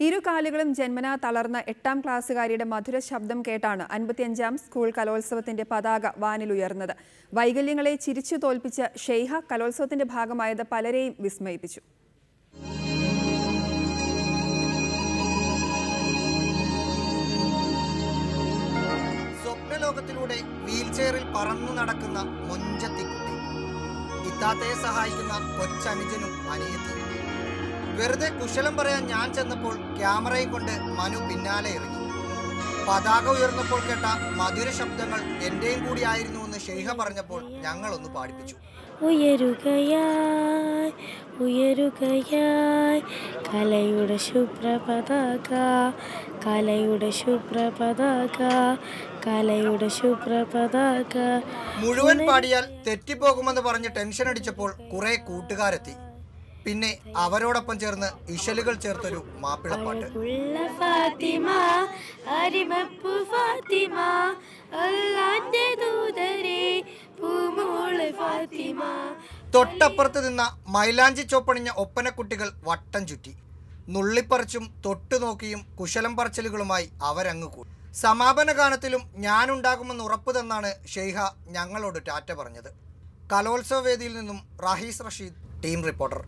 ഇരു കാലുകളും ജന്മനാ തളർന്ന എട്ടാം ക്ലാസ്സുകാരിയുടെ മധുര ശബ്ദം കേട്ടാണ് അൻപത്തിയഞ്ചാം സ്കൂൾ കലോത്സവത്തിന്റെ പതാക വാനിലുയർന്നത് വൈകല്യങ്ങളെ ചിരിച്ചു തോൽപ്പിച്ച ഷെയ്ഹ കലോത്സവത്തിന്റെ ഭാഗമായത് പലരെയും വിസ്മയിപ്പിച്ചു. സ്വപ്നലോകത്തിലൂടെ വീൽചെയറിൽ പറന്നു നടക്കുന്ന മൊഞ്ചത്തിക്കുട്ടി. ഇത്താത്തയെ സഹായിക്കുന്ന കൊച്ചനുജനും അനിയത്തിയും വെറുതെ കുശലം പറയാൻ ഞാൻ ചെന്നപ്പോൾ ക്യാമറയും കൊണ്ട് മനു പിന്നാലെ ഇറങ്ങി. പതാക ഉയർന്നപ്പോൾ കേട്ട മധുര ശബ്ദങ്ങൾ എന്റെയും കൂടി ആയിരുന്നു എന്ന് ഷെയ്ഹ പറഞ്ഞപ്പോൾ ഞങ്ങളൊന്ന് പാടിപ്പിച്ചു. ഉയരുകയായി ഉയരുകയായി കലയുടെ ശുഭ്രപതാക കലയുടെ ശുഭ്രപതാക കലയുടെ ശുഭ്രപതാക. മുഴുവൻ പാടിയാൽ തെറ്റിപ്പോകുമെന്ന് പറഞ്ഞ് ടെൻഷൻ അടിച്ചപ്പോൾ കുറെ കൂട്ടുകാരെത്തി. പിന്നെ അവരോടൊപ്പം ചേർന്ന് ഇശലുകൾ ചേർത്തൊരു മാപ്പിളപ്പാട്ട്. തൊട്ടപ്പുറത്ത് നിന്ന മൈലാഞ്ചി ചോപ്പണിഞ്ഞ ഒപ്പനക്കുട്ടികൾ വട്ടം ചുറ്റി. നുള്ളിപ്പറിച്ചും തൊട്ടുനോക്കിയും കുശലം പറച്ചിലുകളുമായി അവരങ്ങ് കൂടി. സമാപന ഗാനത്തിലും ഞാനുണ്ടാകുമെന്ന് ഉറപ്പ് തന്നാണ് ഷെയ്ഹ ഞങ്ങളോട് ടാറ്റ പറഞ്ഞത്. കലോത്സവ വേദിയിൽ നിന്നും റഹീസ് റഷീദ് ടീം റിപ്പോർട്ടർ.